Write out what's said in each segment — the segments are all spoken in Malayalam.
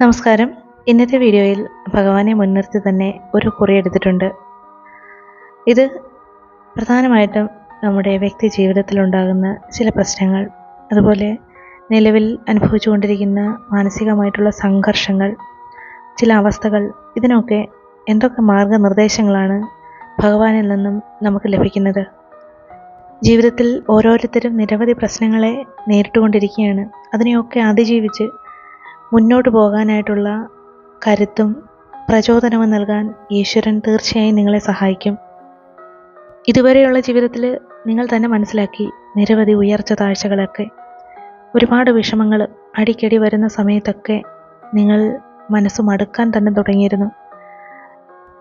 നമസ്കാരം. ഇന്നത്തെ വീഡിയോയിൽ ഭഗവാനെ മുൻനിർത്തി തന്നെ ഒരു കുറി എടുത്തിട്ടുണ്ട്. ഇത് പ്രധാനമായിട്ടും നമ്മുടെ വ്യക്തി ജീവിതത്തിലുണ്ടാകുന്ന ചില പ്രശ്നങ്ങൾ അതുപോലെ നിലവിൽ അനുഭവിച്ചുകൊണ്ടിരിക്കുന്ന മാനസികമായിട്ടുള്ള സംഘർഷങ്ങൾ ചില അവസ്ഥകൾ ഇതിനൊക്കെ എന്തൊക്കെ മാർഗനിർദ്ദേശങ്ങളാണ് ഭഗവാനിൽ നിന്നും നമുക്ക് ലഭിക്കുന്നത്? ജീവിതത്തിൽ ഓരോരുത്തരും നിരവധി പ്രശ്നങ്ങളെ നേരിട്ടുകൊണ്ടിരിക്കുകയാണ്. അതിനെയൊക്കെ അതിജീവിച്ച് മുന്നോട്ട് പോകാനായിട്ടുള്ള കരുത്തും പ്രചോദനവും നൽകാൻ ഈശ്വരൻ തീർച്ചയായും നിങ്ങളെ സഹായിക്കും. ഇതുവരെയുള്ള ജീവിതത്തിൽ നിങ്ങൾ തന്നെ മനസ്സിലാക്കി നിരവധി ഉയർച്ച താഴ്ചകളൊക്കെ ഒരുപാട് വിഷമങ്ങൾ അടിക്കടി വരുന്ന സമയത്തൊക്കെ നിങ്ങൾ മനസ്സും അടുക്കാൻ തന്നെ തുടങ്ങിയിരുന്നു.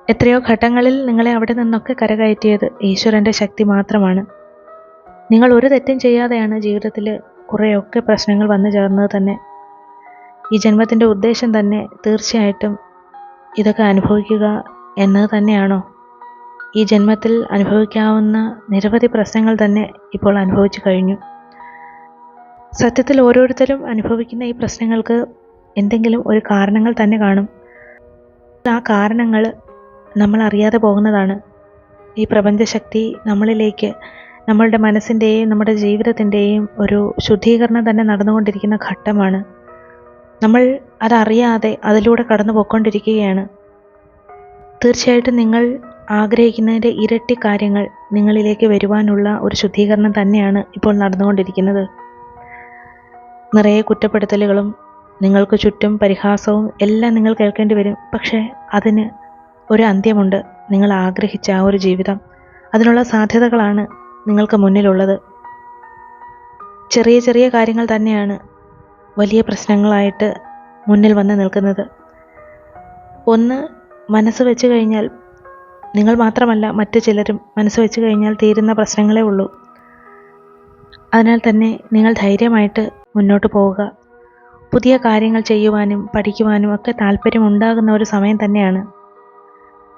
എത്രയോ ഘട്ടങ്ങളിൽ നിങ്ങളെ അവിടെ നിന്നൊക്കെ കരകയറ്റിയത് ഈശ്വരന്റെ ശക്തി മാത്രമാണ്. നിങ്ങൾ ഒരു തെറ്റും ചെയ്യാതെയാണ് ജീവിതത്തിൽ കുറേയൊക്കെ പ്രശ്നങ്ങൾ വന്നു ചേർന്നത് തന്നെ. ഈ ജന്മത്തിന്റെ ഉദ്ദേശം തന്നെ തീർച്ചയായിട്ടും ഇതൊക്കെ അനുഭവിക്കുക എന്നത് തന്നെയാണോ? ഈ ജന്മത്തിൽ അനുഭവിക്കാവുന്ന നിരവധി പ്രശ്നങ്ങൾ തന്നെ ഇപ്പോൾ അനുഭവിച്ചു കഴിഞ്ഞു. സത്യത്തിൽ ഓരോരുത്തരും അനുഭവിക്കുന്ന ഈ പ്രശ്നങ്ങൾക്ക് എന്തെങ്കിലും ഒരു കാരണങ്ങൾ തന്നെ കാണും. ആ കാരണങ്ങൾ നമ്മൾ അറിയാതെ പോകുന്നതാണ്. ഈ പ്രപഞ്ചശക്തി നമ്മളിലേക്ക് നമ്മളുടെ മനസ്സിന്റെയും നമ്മുടെ ജീവിതത്തിന്റെയും ഒരു ശുദ്ധീകരണം തന്നെ നടന്നുകൊണ്ടിരിക്കുന്ന ഘട്ടമാണ്. നമ്മൾ അതറിയാതെ അതിലൂടെ കടന്നു പോയിക്കൊണ്ടിരിക്കുകയാണ് തീർച്ചയായിട്ടും നിങ്ങൾ ആഗ്രഹിക്കുന്നതിന്റെ ഇരട്ടി കാര്യങ്ങൾ നിങ്ങളിലേക്ക് വരുവാനുള്ള ഒരു ശുദ്ധീകരണം തന്നെയാണ് ഇപ്പോൾ നടന്നുകൊണ്ടിരിക്കുന്നത്. നിറയെ കുറ്റപ്പെടുത്തലുകളും നിങ്ങൾക്ക് ചുറ്റും പരിഹാസവും എല്ലാം നിങ്ങൾ കേൾക്കേണ്ടി വരും. പക്ഷേ അതിന് ഒരു അന്ത്യമുണ്ട്. നിങ്ങൾ ആഗ്രഹിച്ച ആ ഒരു ജീവിതം. അതിനുള്ള സാധ്യതകളാണ് നിങ്ങൾക്ക് മുന്നിലുള്ളത്. ചെറിയ ചെറിയ കാര്യങ്ങൾ തന്നെയാണ് വലിയ പ്രശ്നങ്ങളായിട്ട് മുന്നിൽ വന്ന് നിൽക്കുന്നത്. ഒന്ന് മനസ്സ് വെച്ച് കഴിഞ്ഞാൽ നിങ്ങൾ മാത്രമല്ല മറ്റു ചിലരും മനസ്സ് വെച്ച് കഴിഞ്ഞാൽ തീരുന്ന പ്രശ്നങ്ങളേ ഉള്ളൂ. അതിനാൽ തന്നെ നിങ്ങൾ ധൈര്യമായിട്ട് മുന്നോട്ട് പോവുക. പുതിയ കാര്യങ്ങൾ ചെയ്യുവാനും പഠിക്കുവാനും ഒക്കെ താല്പര്യമുണ്ടാകുന്ന ഒരു സമയം തന്നെയാണ്.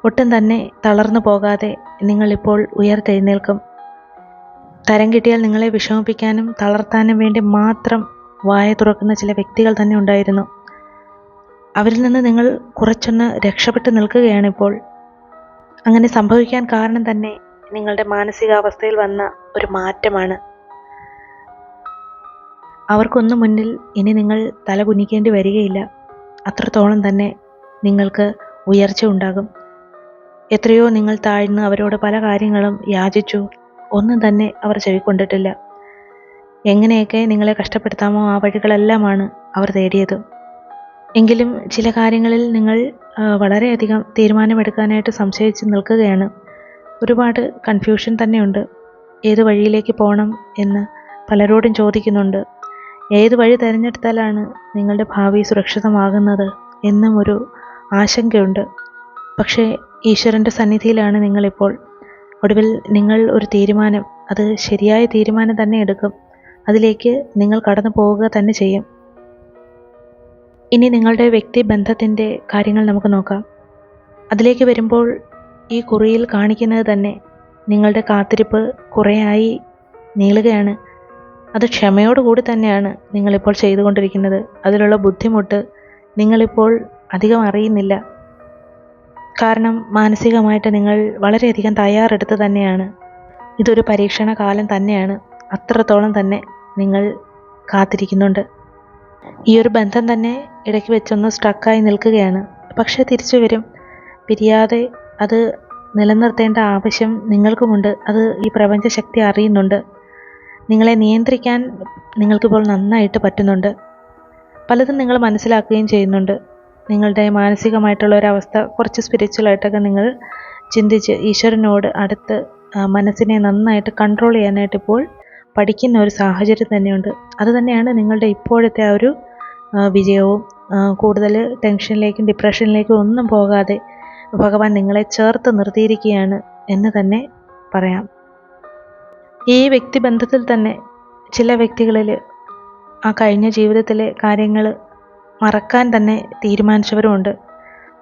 ഒട്ടും തന്നെ തളർന്നു പോകാതെ നിങ്ങളിപ്പോൾ ഉയർത്തെഴുന്നേൽക്കും. തരം കിട്ടിയാൽ നിങ്ങളെ വിഷമിപ്പിക്കാനും തളർത്താനും വേണ്ടി മാത്രം വായ തുറക്കുന്ന ചില വ്യക്തികൾ തന്നെ ഉണ്ടായിരുന്നു. അവരിൽ നിന്ന് നിങ്ങൾ കുറച്ചൊന്ന് രക്ഷപ്പെട്ട് നിൽക്കുകയാണിപ്പോൾ അങ്ങനെ സംഭവിക്കാൻ കാരണം തന്നെ നിങ്ങളുടെ മാനസികാവസ്ഥയിൽ വന്ന ഒരു മാറ്റമാണ്. അവർക്കൊന്നു മുന്നിൽ ഇനി നിങ്ങൾ തല കുനിക്കേണ്ടി വരികയില്ല. അത്രത്തോളം തന്നെ നിങ്ങൾക്ക് ഉയർച്ച ഉണ്ടാകും. എത്രയോ നിങ്ങൾ താഴ്ന്ന് അവരോട് പല കാര്യങ്ങളും യാചിച്ചു. ഒന്നും തന്നെ അവർ ചെവിക്കൊണ്ടിട്ടില്ല. എങ്ങനെയൊക്കെ നിങ്ങളെ കഷ്ടപ്പെടുത്താമോ ആ വഴികളെല്ലാമാണ് അവർ തേടിയത്. എങ്കിലും ചില കാര്യങ്ങളിൽ നിങ്ങൾ വളരെയധികം തീരുമാനമെടുക്കാനായിട്ട് സംശയിച്ച് നിൽക്കുകയാണ്. ഒരുപാട് കൺഫ്യൂഷൻ തന്നെയുണ്ട്. ഏത് വഴിയിലേക്ക് പോകണം എന്ന് പലരോടും ചോദിക്കുന്നുണ്ട്. ഏത് വഴി തിരഞ്ഞെടുത്താലാണ് നിങ്ങളുടെ ഭാവി സുരക്ഷിതമാകുന്നത് എന്നും ഒരു ആശങ്കയുണ്ട്. പക്ഷേ ഈശ്വരന്റെ സന്നിധിയിലാണ് നിങ്ങളിപ്പോൾ. ഒടുവിൽ നിങ്ങൾ ഒരു തീരുമാനം അത് ശരിയായ തീരുമാനം തന്നെ എടുക്കും. അതിലേക്ക് നിങ്ങൾ കടന്നു പോവുക തന്നെ ചെയ്യും. ഇനി നിങ്ങളുടെ വ്യക്തിബന്ധത്തിന്റെ കാര്യങ്ങൾ നമുക്ക് നോക്കാം. അതിലേക്ക് വരുമ്പോൾ ഈ കുറിയിൽ കാണിക്കുന്നത് തന്നെ നിങ്ങളുടെ കാത്തിരിപ്പ് കുറേയായി നീളുകയാണ്. അത് ക്ഷമയോടുകൂടി തന്നെയാണ് നിങ്ങളിപ്പോൾ ചെയ്തുകൊണ്ടിരിക്കുന്നത്. അതിലുള്ള ബുദ്ധിമുട്ട് നിങ്ങളിപ്പോൾ അധികം അറിയുന്നില്ല. കാരണം മാനസികമായിട്ട് നിങ്ങൾ വളരെയധികം തയ്യാറെടുത്ത് തന്നെയാണ്. ഇതൊരു പരീക്ഷണ കാലം തന്നെയാണ്. അത്രത്തോളം തന്നെ നിങ്ങൾ കാത്തിരിക്കുന്നുണ്ട്. ഈ ഒരു ബന്ധം തന്നെ ഇടയ്ക്ക് വെച്ചൊന്ന് സ്ട്രക്കായി നിൽക്കുകയാണ്. പക്ഷേ തിരിച്ചു വരും. പിരിയാതെ അത് നിലനിർത്തേണ്ട ആവശ്യം നിങ്ങൾക്കുമുണ്ട്. അത് ഈ പ്രപഞ്ചശക്തി അറിയുന്നുണ്ട്. നിങ്ങളെ നിയന്ത്രിക്കാൻ നിങ്ങൾക്കിപ്പോൾ നന്നായിട്ട് പറ്റുന്നുണ്ട്. പലതും നിങ്ങൾ മനസ്സിലാക്കുകയും ചെയ്യുന്നുണ്ട്. നിങ്ങളുടെ മാനസികമായിട്ടുള്ള ഒരവസ്ഥ കുറച്ച് സ്പിരിച്വലായിട്ടൊക്കെ നിങ്ങൾ ചിന്തിച്ച് ഈശ്വരനോട് അടുത്ത് മനസ്സിനെ നന്നായിട്ട് കൺട്രോൾ ചെയ്യാനായിട്ട് ഇപ്പോൾ പഠിക്കുന്ന ഒരു സാഹചര്യം തന്നെയുണ്ട്. അത് തന്നെയാണ് നിങ്ങളുടെ ഇപ്പോഴത്തെ ആ ഒരു വിജയവും കൂടുതൽ ടെൻഷനിലേക്കും ഡിപ്രഷനിലേക്കും ഒന്നും പോകാതെ ഭഗവാൻ നിങ്ങളെ ചേർത്ത് നിർത്തിയിരിക്കുകയാണ് എന്ന് തന്നെ പറയാം. ഈ വ്യക്തിബന്ധത്തിൽ തന്നെ ചില വ്യക്തികളിൽ ആ കഴിഞ്ഞ ജീവിതത്തിലെ കാര്യങ്ങൾ മറക്കാൻ തന്നെ തീരുമാനിച്ചവരുമുണ്ട്.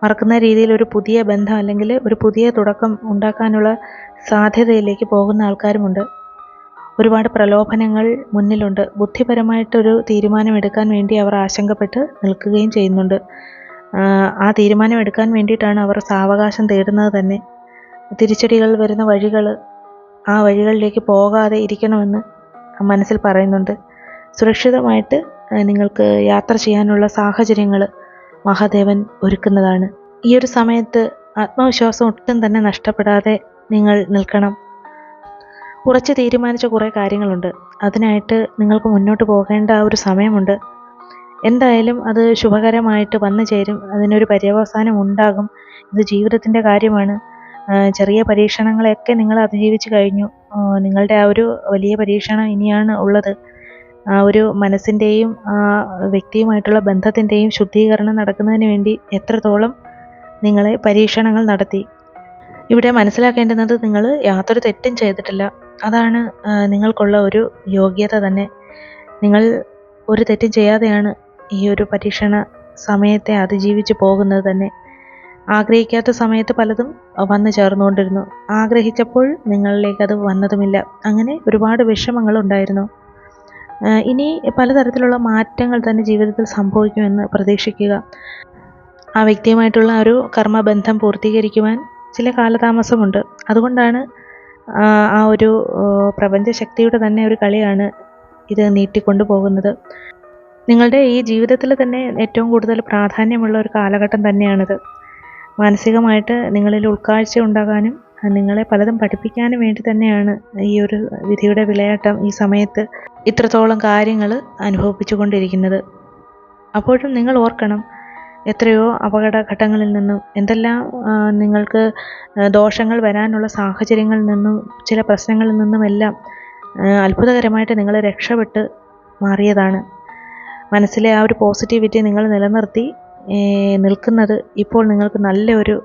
മറക്കുന്ന രീതിയിൽ ഒരു പുതിയ ബന്ധം അല്ലെങ്കിൽ ഒരു പുതിയ തുടക്കം ഉണ്ടാക്കാനുള്ള സാധ്യതയിലേക്ക് പോകുന്ന ആൾക്കാരുമുണ്ട്. ഒരുപാട് പ്രലോഭനങ്ങൾ മുന്നിലുണ്ട്. ബുദ്ധിപരമായിട്ടൊരു തീരുമാനം എടുക്കാൻ വേണ്ടി അവർ ആശങ്കപ്പെട്ട് നിൽക്കുകയും ചെയ്യുന്നുണ്ട്. ആ തീരുമാനം എടുക്കാൻ വേണ്ടിയിട്ടാണ് അവർ സാവകാശം തേടുന്നത് തന്നെ. തിരിച്ചടികൾ വരുന്ന വഴികൾ ആ വഴികളിലേക്ക് പോകാതെ ഇരിക്കണമെന്ന് മനസ്സിൽ പറയുന്നുണ്ട്. സുരക്ഷിതമായിട്ട് നിങ്ങൾക്ക് യാത്ര ചെയ്യാനുള്ള സാഹചര്യങ്ങൾ മഹാദേവൻ ഒരുക്കുന്നതാണ്. ഈ ഒരു സമയത്ത് ആത്മവിശ്വാസം ഒട്ടും തന്നെ നഷ്ടപ്പെടാതെ നിങ്ങൾ നിൽക്കണം. ഉറച്ച് തീരുമാനിച്ച കുറേ കാര്യങ്ങളുണ്ട്. അതിനായിട്ട് നിങ്ങൾക്ക് മുന്നോട്ട് പോകേണ്ട ഒരു സമയമുണ്ട്. എന്തായാലും അത് ശുഭകരമായിട്ട് വന്നു ചേരും. അതിനൊരു പര്യവസാനം ഉണ്ടാകും. ഇത് ജീവിതത്തിന്റെ കാര്യമാണ്. ചെറിയ പരീക്ഷണങ്ങളെയൊക്കെ നിങ്ങൾ അതിജീവിച്ച് കഴിഞ്ഞു. നിങ്ങളുടെ ആ ഒരു വലിയ പരീക്ഷണം ഇനിയാണ് ഉള്ളത്. ആ ഒരു മനസ്സിന്റെയും ആ വ്യക്തിയുമായിട്ടുള്ള ബന്ധത്തിന്റെയും ശുദ്ധീകരണം നടക്കുന്നതിന് വേണ്ടി എത്രത്തോളം നിങ്ങളെ പരീക്ഷണങ്ങൾ നടത്തി. ഇവിടെ മനസ്സിലാക്കേണ്ടുന്നത് നിങ്ങൾ യാതൊരു തെറ്റും ചെയ്തിട്ടില്ല. അതാണ് നിങ്ങൾക്കുള്ള ഒരു യോഗ്യത തന്നെ. നിങ്ങൾ ഒരു തെറ്റും ചെയ്യാതെയാണ് ഈ ഒരു പരീക്ഷണ സമയത്തെ അതിജീവിച്ച് പോകുന്നത് തന്നെ. ആഗ്രഹിക്കാത്ത സമയത്ത് പലതും വന്നു ചേർന്നുകൊണ്ടിരുന്നു. ആഗ്രഹിച്ചപ്പോൾ നിങ്ങളിലേക്ക് അത് വന്നതുമില്ല. അങ്ങനെ ഒരുപാട് വിഷമങ്ങൾ ഉണ്ടായിരുന്നു ഇനി പലതരത്തിലുള്ള മാറ്റങ്ങൾ തന്നെ ജീവിതത്തിൽ സംഭവിക്കുമെന്ന് പ്രതീക്ഷിക്കുക. ആ വ്യക്തിയുമായിട്ടുള്ള ഒരു കർമ്മബന്ധം പൂർത്തീകരിക്കുവാൻ ചില കാലതാമസമുണ്ട്. അതുകൊണ്ടാണ് ആ ഒരു പ്രപഞ്ചശക്തിയുടെ തന്നെ ഒരു കളിയാണ് ഇത് നീട്ടിക്കൊണ്ടു പോകുന്നത്. നിങ്ങളുടെ ഈ ജീവിതത്തിൽ തന്നെ ഏറ്റവും കൂടുതൽ പ്രാധാന്യമുള്ള ഒരു കാലഘട്ടം തന്നെയാണിത്. മാനസികമായിട്ട് നിങ്ങളിൽ ഉൾക്കാഴ്ച ഉണ്ടാകാനും നിങ്ങളെ പലതും പഠിപ്പിക്കാനും വേണ്ടി തന്നെയാണ് ഈ ഒരു വിധിയുടെ വിളയാട്ടം ഈ സമയത്ത് ഇത്രത്തോളം കാര്യങ്ങൾ അനുഭവിപ്പിച്ചുകൊണ്ടിരിക്കുന്നത്. അപ്പോഴും നിങ്ങൾ ഓർക്കണം എത്രയോ അപകടഘട്ടങ്ങളിൽ നിന്നും എന്തെല്ലാം നിങ്ങൾക്ക് ദോഷങ്ങൾ വരാനുള്ള സാഹചര്യങ്ങളിൽ നിന്നും ചില പ്രശ്നങ്ങളിൽ നിന്നുമെല്ലാം അത്ഭുതകരമായിട്ട് നിങ്ങൾ രക്ഷപ്പെട്ട് മാറിയതാണ്. മനസ്സിലെ ആ ഒരു പോസിറ്റിവിറ്റി നിങ്ങൾ നിലനിർത്തി നിൽക്കുന്നത് ഇപ്പോൾ നിങ്ങൾക്ക് നല്ലൊരു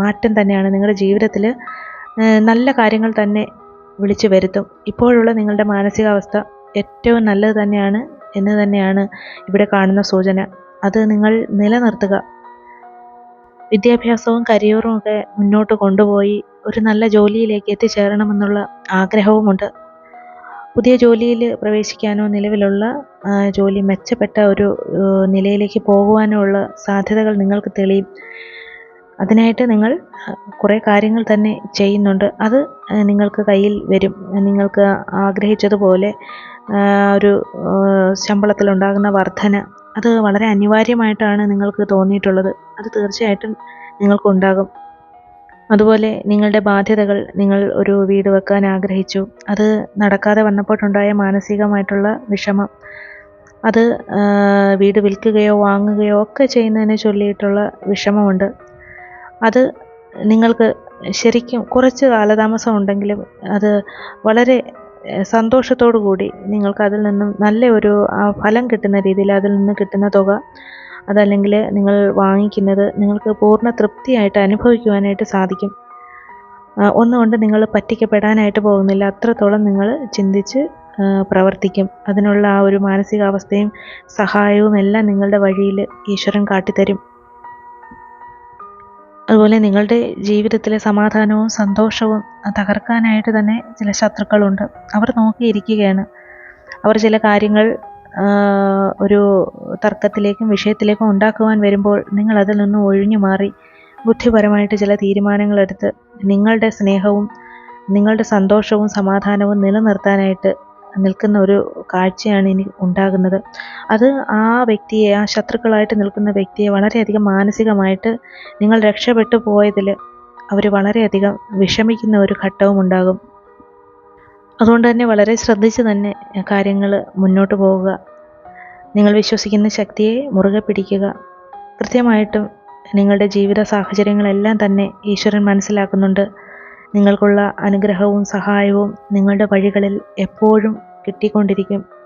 മാറ്റം തന്നെയാണ്. നിങ്ങളുടെ ജീവിതത്തിൽ നല്ല കാര്യങ്ങൾ തന്നെ വിളിച്ചു വരുത്തും. ഇപ്പോഴുള്ള നിങ്ങളുടെ മാനസികാവസ്ഥ ഏറ്റവും നല്ലത് തന്നെയാണ് എന്ന് തന്നെയാണ് ഇവിടെ കാണുന്ന സൂചന. അത് നിങ്ങൾ നിലനിർത്തുക. വിദ്യാഭ്യാസവും കരിയറും ഒക്കെ മുന്നോട്ട് കൊണ്ടുപോയി ഒരു നല്ല ജോലിയിലേക്ക് എത്തിച്ചേരണമെന്നുള്ള ആഗ്രഹവുമുണ്ട്. പുതിയ ജോലിയിൽ പ്രവേശിക്കാനോ നിലവിലുള്ള ജോലി മെച്ചപ്പെട്ട ഒരു നിലയിലേക്ക് പോകുവാനോ ഉള്ള സാധ്യതകൾ നിങ്ങൾക്ക് തെളിയും. അതിനായിട്ട് നിങ്ങൾ കുറേ കാര്യങ്ങൾ തന്നെ ചെയ്യുന്നുണ്ട്. അത് നിങ്ങൾക്ക് കയ്യിൽ വരും. നിങ്ങൾക്ക് ആഗ്രഹിച്ചതുപോലെ ഒരു ശമ്പളത്തിലുണ്ടാകുന്ന വർധന അത് വളരെ അനിവാര്യമായിട്ടാണ് നിങ്ങൾക്ക് തോന്നിയിട്ടുള്ളത്. അത് തീർച്ചയായിട്ടും നിങ്ങൾക്കുണ്ടാകും. അതുപോലെ നിങ്ങളുടെ ബാധ്യതകൾ നിങ്ങൾ ഒരു വീട് വെക്കാൻ ആഗ്രഹിച്ചു. അത് നടക്കാതെ വന്നപ്പോഴുണ്ടായ മാനസികമായിട്ടുള്ള വിഷമം. അത് വീട് വിൽക്കുകയോ വാങ്ങുകയോ ഒക്കെ ചെയ്യുന്നതിനെ ചൊല്ലിയിട്ടുള്ള വിഷമമുണ്ട്. അത് നിങ്ങൾക്ക് ശരിക്കും കുറച്ച് കാലതാമസം ഉണ്ടെങ്കിലും അത് വളരെ സന്തോഷത്തോടു കൂടി നിങ്ങൾക്ക് അതിൽ നിന്നും നല്ല ഒരു ഫലം കിട്ടുന്ന രീതിയിൽ അതിൽ നിന്ന് കിട്ടുന്ന തുക അതല്ലെങ്കിൽ നിങ്ങൾ വാങ്ങിക്കുന്നത് നിങ്ങൾക്ക് പൂർണ തൃപ്തിയായിട്ട് അനുഭവിക്കുവാനായിട്ട് സാധിക്കും. ഒന്നുകൊണ്ട് നിങ്ങൾ പറ്റിക്കപ്പെടാനായിട്ട് പോകുന്നില്ല. അത്രത്തോളം നിങ്ങൾ ചിന്തിച്ച് പ്രവർത്തിക്കും. അതിനുള്ള ആ ഒരു മാനസികാവസ്ഥയും സഹായവും എല്ലാം നിങ്ങളുടെ വഴിയിൽ ഈശ്വരൻ കാട്ടിത്തരും. അതുപോലെ നിങ്ങളുടെ ജീവിതത്തിലെ സമാധാനവും സന്തോഷവും തകർക്കാനായിട്ട് തന്നെ ചില ശത്രുക്കളുണ്ട്. അവർ നോക്കിയിരിക്കുകയാണ്. അവർ ചില കാര്യങ്ങൾ ഒരു തർക്കത്തിലേക്കും വിഷയത്തിലേക്കും ഉണ്ടാക്കുവാൻ വരുമ്പോൾ നിങ്ങൾ അതിൽ നിന്ന് ഒഴിഞ്ഞു മാറി ബുദ്ധിപരമായിട്ട് ചില തീരുമാനങ്ങളെടുത്ത് നിങ്ങളുടെ സ്നേഹവും നിങ്ങളുടെ സന്തോഷവും സമാധാനവും നിലനിർത്താനായിട്ട് നിൽക്കുന്ന ഒരു കാഴ്ചയാണ് ഇനി ഉണ്ടാകുന്നത്. അത് ആ വ്യക്തിയെ ആ ശത്രുക്കളായിട്ട് നിൽക്കുന്ന വ്യക്തിയെ വളരെയധികം മാനസികമായിട്ട് നിങ്ങൾ രക്ഷപ്പെട്ടു പോയതിൽ അവർ വളരെയധികം വിഷമിക്കുന്ന ഒരു ഘട്ടവും ഉണ്ടാകും. അതുകൊണ്ട് തന്നെ വളരെ ശ്രദ്ധിച്ച് തന്നെ കാര്യങ്ങൾ മുന്നോട്ട് പോവുക. നിങ്ങൾ വിശ്വസിക്കുന്ന ശക്തിയെ മുറുകെ പിടിക്കുക. കൃത്യമായിട്ടും നിങ്ങളുടെ ജീവിത സാഹചര്യങ്ങളെല്ലാം തന്നെ ഈശ്വരൻ മനസ്സിലാക്കുന്നുണ്ട്. നിങ്ങൾക്കുള്ള അനുഗ്രഹവും സഹായവും നിങ്ങളുടെ വഴികളിൽ എപ്പോഴും കിട്ടിക്കൊണ്ടിരിക്കും.